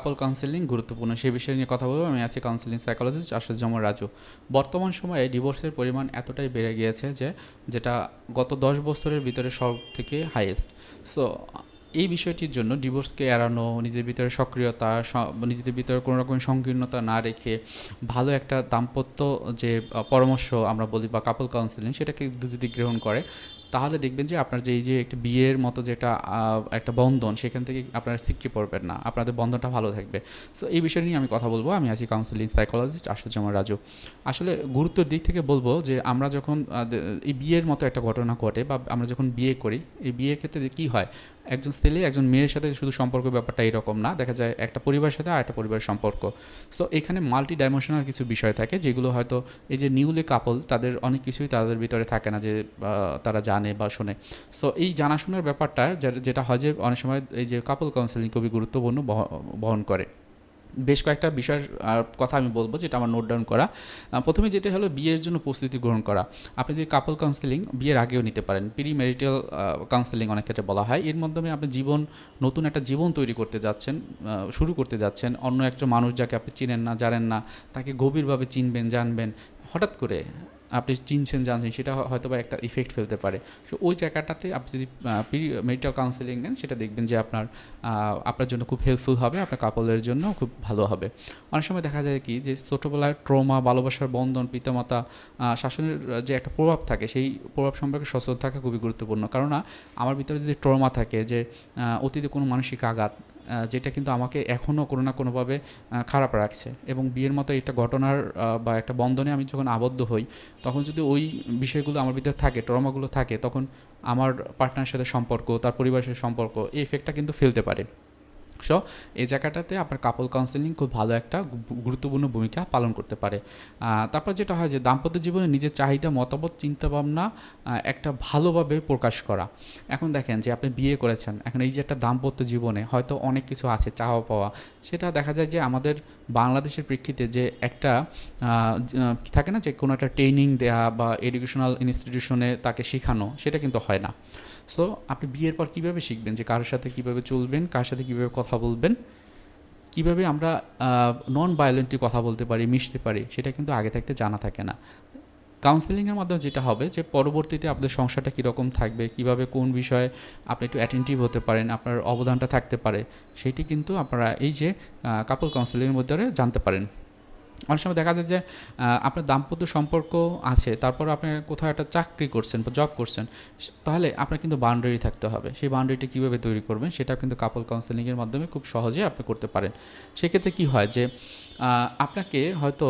কাপল counselling গুরুত্বপূর্ণ। সেই বিষয় নিয়ে কথা বলব। আমি আছি কাউন্সেলিং সাইকোলজিস্ট আসাদুজ্জামান রাজু। বর্তমান সময়ে ডিভোর্সের পরিমাণ এতটাই বেড়ে গিয়েছে যে, যেটা গত দশ বছরের ভিতরে সব থেকে হাইয়েস্ট সো এই বিষয়টির জন্য ডিভোর্সকে এড়ানো, নিজের ভিতরে সক্রিয়তা নিজেদের ভিতরে কোনো রকম সংকীর্ণতা না রেখে ভালো একটা দাম্পত্য যে, পরামর্শ আমরা বলি বা কাপল কাউন্সেলিং সেটাকে যদি গ্রহণ করে। তাহলে দেখবেন যে আপনার যে, এই যে একটা বিয়ের মতো যেটা একটা বন্ধন, সেখান থেকে আপনারা সিটকে পড়বেন না। আপনাদের বন্ধনটা ভালো থাকবে। সো এই বিষয় নিয়ে আমি কথা বলব। আমি আছি কাউন্সিলিং সাইকোলজিস্ট আশুজ্জামান রাজু। আসলে গুরুত্বের দিক থেকে বলব যে, আমরা যখন এই বিয়ের মতো একটা ঘটনা ঘটে বা আমরা যখন বিয়ে করি, এই বিয়ের ক্ষেত্রে কি হয়? একজন ছেলে, একজন মেয়ের সাথে শুধু সম্পর্ক ব্যাপারটা এরকম না। দেখা যায় একটা পরিবারের সাথে আর একটা পরিবারের সম্পর্ক। সো এখানে মাল্টি ডাইমেনশনাল কিছু বিষয় থাকে যেগুলো হয়তো এই যে নিউলি কাপল তাদের অনেক কিছুই তাদের ভিতরে থাকে না যে তারা জানে বা শোনে। সো এই জানাশোনার ব্যাপারটা যেটা হয় যে অনেক সময় এই যে কাপল কাউন্সেলিং খুবই গুরুত্বপূর্ণ বহন করে। বেশ কয়েকটা বিষয়ের কথা আমি বলব যেটা আমার নোট ডাউন করা। প্রথমে যেটা হলো বিয়ের জন্য প্রস্তুতি গ্রহণ করা। আপনি যদি কাপল কাউন্সেলিং বিয়ের আগেও নিতে পারেন। প্রি ম্যারিটাল কাউন্সেলিং অনেক ক্ষেত্রে বলা হয়। এর মাধ্যমে আপনি জীবন, নতুন একটা জীবন তৈরি করতে যাচ্ছেন শুরু করতে যাচ্ছেন। অন্য একটা মানুষ যাকে আপনি চিনেন না, জানেন না, তাকে গভীরভাবে চিনবেন, জানবেন। হঠাৎ করে আপনি চিনছেন, জানছেন, সেটা হয়তো বা একটা ইফেক্ট ফেলতে পারে। তো ওই জায়গাটাতে আপনি যদি মেরিটাল কাউন্সেলিং নেন, সেটা দেখবেন যে আপনার আপনার জন্য খুব হেল্পফুল হবে, আপনার কাপলের জন্য খুব ভালো হবে। অনেক সময় দেখা যায় কি যে ছোটোবেলায় ট্রমা ভালোবাসার বন্ধন, পিতামাতা শাসনের যে একটা প্রভাব থাকে, সেই প্রভাব সম্পর্কে সচেতন থাকা খুবই গুরুত্বপূর্ণ। কারণ আমার ভিতরে যদি ট্রমা থাকে যে অতীতে কোনো মানসিক আঘাত যেটা কিন্তু আমাকে এখনও কোনো না কোনোভাবে খারাপ রাখছে। এবং বিয়ের মতো একটা ঘটনার বা একটা বন্ধনে আমি যখন আবদ্ধ হই, তখন যদি ওই বিষয়গুলো আমার ভিতরে থাকে, ট্রমাগুলো থাকে, তখন আমার পার্টনারের সাথে সম্পর্ক, তার পরিবারের সাথে সম্পর্ক, এই এফেক্টটা কিন্তু ফেলতে পারে। সো এই জায়গাটাতে আপনার কাপল কাউন্সেলিং খুব ভালো একটা গুরুত্বপূর্ণ ভূমিকা পালন করতে পারে। তারপর যেটা হয় যে দাম্পত্য জীবনে নিজের চাহিদা, মতামত, চিন্তাভাবনা একটা ভালোভাবে প্রকাশ করা। এখন দেখেন যে আপনি বিয়ে করেছেন, এখন এই যে একটা দাম্পত্য জীবনে হয়তো অনেক কিছু আছে, চাওয়া পাওয়া। সেটা দেখা যায় যে আমাদের বাংলাদেশের প্রেক্ষিতে যে একটা থাকে না যে কোনো একটা ট্রেনিং দেওয়া বা এডুকেশনাল ইনস্টিটিউশনে তাকে শেখানো, সেটা কিন্তু হয় না। সো আপনি বিয়ের পর কীভাবে শিখবেন? যে কারোর সাথে কীভাবে চলবেন, কার সাথে কীভাবে কথা বলবেন? কীভাবে আমরা নন ভায়োলেন্টলি কথা বলতে পারি, মিশতে পারি, সেটা কিন্তু আগে থাকতে জানা থাকে না। কাউন্সেলিংয়ের মাধ্যমে যেটা হবে যে, পরবর্তীতে আপনাদের সংসারটা কীরকম থাকবে, কীভাবে কোন বিষয়ে আপনি একটু অ্যাটেন্টিভ হতে পারেন, আপনার অবদানটা থাকতে পারে, সেটি কিন্তু আপনারা এই যে কাপল কাউন্সেলিংয়ের মধ্যে জানতে পারেন। অনেক সময় দেখা যায় যে আপনার দাম্পত্য সম্পর্ক আছে, তারপর আপনি কোথাও একটা চাকরি করছেন বা জব করছেন, তাহলে আপনার কিন্তু বাউন্ডারি থাকতে হবে। সেই বাউন্ডারিটি কীভাবে তৈরি করবেন সেটা কিন্তু কাপল কাউন্সেলিংয়ের মাধ্যমে খুব সহজে আপনি করতে পারেন। সেক্ষেত্রে কী হয় যে আপনাকে হয়তো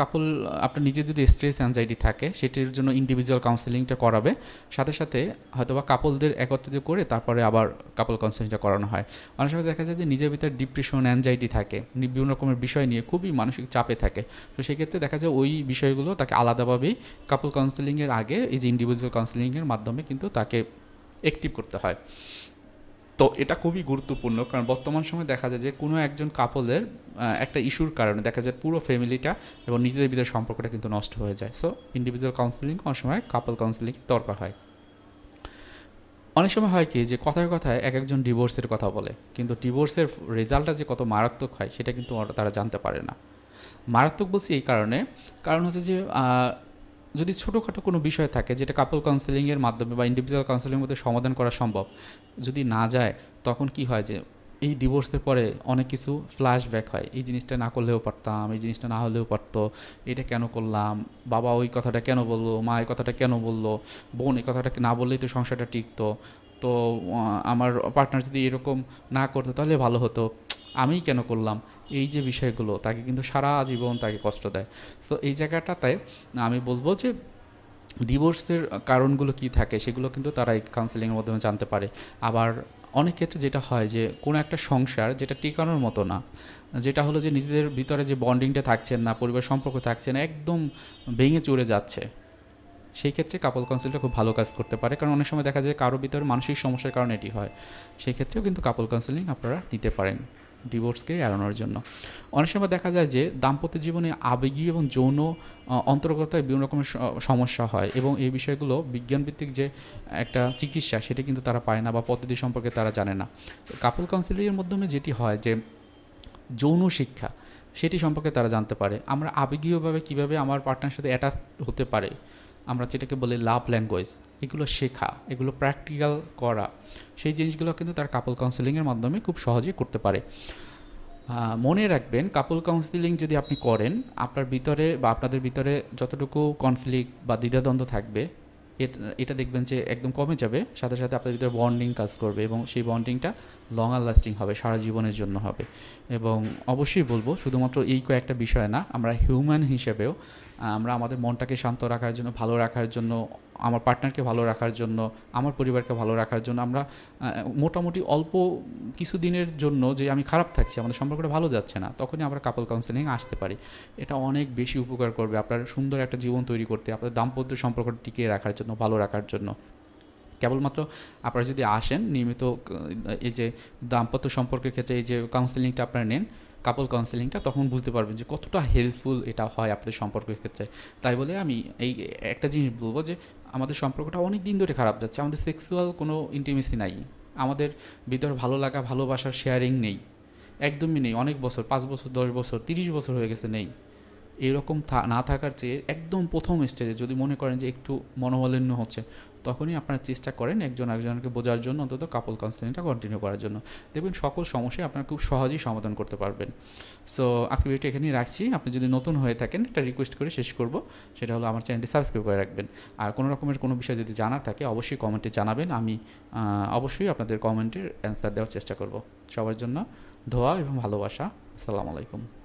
কাপল আপনার নিজের যদি স্ট্রেস অ্যাংজাইটি থাকে, সেটির জন্য ইন্ডিভিজুয়াল কাউন্সেলিংটা করাবে। সাথে সাথে হয়তো বা কাপলদের একত্রিত করে তারপরে আবার কাপল কাউন্সেলিংটা করানো হয়। অনেক সময় দেখা যায় যে নিজের ভিতরে ডিপ্রেশন অ্যাংজাইটি থাকে বিভিন্ন রকমের বিষয় নিয়ে খুবই মানসিক চাপে থাকে। তো সেক্ষেত্রে দেখা যায় ওই বিষয়গুলো তাকে আলাদাভাবেই কাপল কাউন্সেলিংয়ের আগে এই যে ইন্ডিভিজুয়াল কাউন্সেলিংয়ের মাধ্যমে কিন্তু তাকে অ্যাক্টিভ করতে হয়। তো এটা খুবই গুরুত্বপূর্ণ, কারণ বর্তমান সময়ে দেখা যায় যে কোনো একজন কাপলের একটা ইস্যুর কারণে দেখা যায় পুরো ফ্যামিলিটা এবং নিজেদের ভিতরে সম্পর্কটা কিন্তু নষ্ট হয়ে যায়। সো ইন্ডিভিজুয়াল কাউন্সিলিং অনেক সময় কাপল কাউন্সিলিং দরকার হয়। অনেক সময় হয় কি যে কথায় কথায় এক একজন ডিভোর্সের কথা বলে, কিন্তু ডিভোর্সের রেজাল্টটা যে কত মারাত্মক হয়, সেটা কিন্তু তারা জানতে পারে না। মারাত্মক বলছি এই কারণে, কারণ হচ্ছে যে যদি ছোটোখাটো কোনো বিষয় থাকে যেটা কাপল কাউন্সেলিংয়ের মাধ্যমে বা ইন্ডিভিজুয়াল কাউন্সেলিংয়ের মধ্যে সমাধান করা সম্ভব, যদি না যায়, তখন কি হয় যে এই ডিভোর্সের পরে অনেক কিছু ফ্ল্যাশব্যাক হয়। এই জিনিসটা না করলেও পারতাম, এই জিনিসটা না হলেও পারতো, এটা কেন করলাম, বাবা ওই কথাটা কেন বলল, মা এই কথাটা কেন বলল, বোন এই কথাটা না বললেই তো সংসারটা টিকতো। তো আমার পার্টনার যদি এরকম না করতো তাহলে ভালো হতো। আমিই কেন করলাম? এই যে বিষয়গুলো, তাকে কিন্তু সারা জীবন তাকে কষ্ট দেয়। সো এই জায়গাটাতে আমি বলব যে ডিভোর্সের কারণগুলো কি থাকে সেগুলো কিন্তু তারা এই কাউন্সেলিংয়ের মাধ্যমে জানতে পারে। আবার অনেক ক্ষেত্রে যেটা হয় যে, কোনো একটা সংসার যেটা টিকানোর মতো না, যেটা হলো যে, নিজেদের ভিতরে যে বন্ডিংটা থাকছে না, পরিবার সম্পর্ক থাকছে না, একদম ভেঙে চড়ে যাচ্ছে। সেই ক্ষেত্রে কাপল কাউন্সিলটা খুব ভালো কাজ করতে পারে। কারণ অনেক সময় দেখা যায় কারও ভিতরে মানসিক সমস্যার কারণে এটি হয়। সেই ক্ষেত্রেও কিন্তু কাপল কাউন্সিলিং আপনারা নিতে পারেন ডিভোর্সকে এড়ানোর জন্য। অনেক সময় দেখা যায় যে দাম্পত্য জীবনে আবেগী এবং যৌন অন্তর্গতায় বিভিন্ন রকমের সমস্যা হয় এবং এই বিষয়গুলো বিজ্ঞানভিত্তিক যে একটা চিকিৎসা সেটা কিন্তু তারা পায় না বা পদ্ধতি সম্পর্কে তারা জানে না। তো কাপল কাউন্সিলিংয়ের মাধ্যমে যেটি হয় যে যৌন শিক্ষা সেটি সম্পর্কে তারা জানতে পারে। আমরা আবেগীয়ভাবে কীভাবে আমার পার্টনার সাথে অ্যাটাচ হতে পারে, আমরা যেটাকে বলি লাভ ল্যাঙ্গুয়েজ এগুলো শেখা, এগুলো প্র্যাকটিক্যাল করা, সেই জিনিসগুলো কিন্তু তার কাপল কাউন্সিলিংয়ের মাধ্যমে খুব সহজেই করতে পারে। মনে রাখবেন কাপল কাউন্সিলিং যদি আপনি করেন, আপনার ভিতরে বা আপনাদের ভিতরে যতটুকু কনফ্লিক্ট বা দ্বিধাদ্বন্দ্ব থাকবে, এট- দেখবেন যে একদম কমে যাবে, সাথে সাথে আপনার ভিতরে বন্ডিং কাজ করবে এবং সেই বন্ডিংটা লং আর লাস্টিং হবে, সারা জীবনের জন্য হবে। এবং অবশ্যই বলব, শুধুমাত্র এই কয়েকটা বিষয় না, আমরা হিউম্যান হিসেবেও, আমরা আমাদের মনটাকে শান্ত রাখার জন্য, ভালো রাখার জন্য, আমার পার্টনারকে ভালো রাখার জন্য, আমার পরিবারকে ভালো রাখার জন্য আমরা মোটামুটি অল্প কিছু দিনের জন্য যে আমি খারাপ থাকছি, আমাদের সম্পর্কটা ভালো যাচ্ছে না, তখনই আমরা কাপল কাউন্সেলিং আসতে পারি। এটা অনেক বেশি উপকার করবে আপনার সুন্দর একটা জীবন তৈরি করতে, আপনার দাম্পত্য সম্পর্কটা টিকিয়ে রাখার জন্য, ভালো রাখার জন্য। কেবলমাত্র আপনারা যদি আসেন, নিয়মিত এই যে দাম্পত্য সম্পর্কের ক্ষেত্রে এই যে কাউন্সেলিংটা আপনারা নেন কাপল কাউন্সেলিংটা তখন বুঝতে পারবেন যে কতটা হেল্পফুল এটা হয় আপনাদের সম্পর্কের ক্ষেত্রে। তাই বলে আমি এই একটা জিনিস বলব যে আমাদের সম্পর্কটা অনেক দিন ধরে খারাপ যাচ্ছে, আমাদের সেক্সুয়াল কোনো ইন্টিমেসি নাই। আমাদের ভিতরে ভালো লাগা, ভালোবাসার শেয়ারিং নেই। একদমই নেই। অনেক বছর, পাঁচ বছর, দশ বছর, তিরিশ বছর হয়ে গেছে নেই। এরকম না থাকার চেয়ে একদম প্রথম স্টেজে যদি মনে করেন যে একটু মনোমালিন্য হচ্ছে, তখনই আপনারা চেষ্টা করেন একজন একজনকে বোঝার জন্য অন্তত কাপল কাউন্সেলিংটা কন্টিনিউ করার জন্য। দেখবেন সকল সমস্যায় আপনারা খুব সহজেই সমাধান করতে পারবেন। সো আজকে ভিডিওটা এখানেই রাখছি। আপনি যদি নতুন হয়ে থাকেন, একটা রিকোয়েস্ট করে শেষ করব। সেটা হলো আমার চ্যানেলটি সাবস্ক্রাইব করে রাখবেন। আর কোনো রকমের কোনো বিষয় যদি জানার থাকে, অবশ্যই কমেন্টে জানাবেন। আমি অবশ্যই আপনাদের কমেন্টের অ্যান্সার দেওয়ার চেষ্টা করব। সবার জন্য ধোয়া এবং ভালোবাসা। আসসালামু আলাইকুম।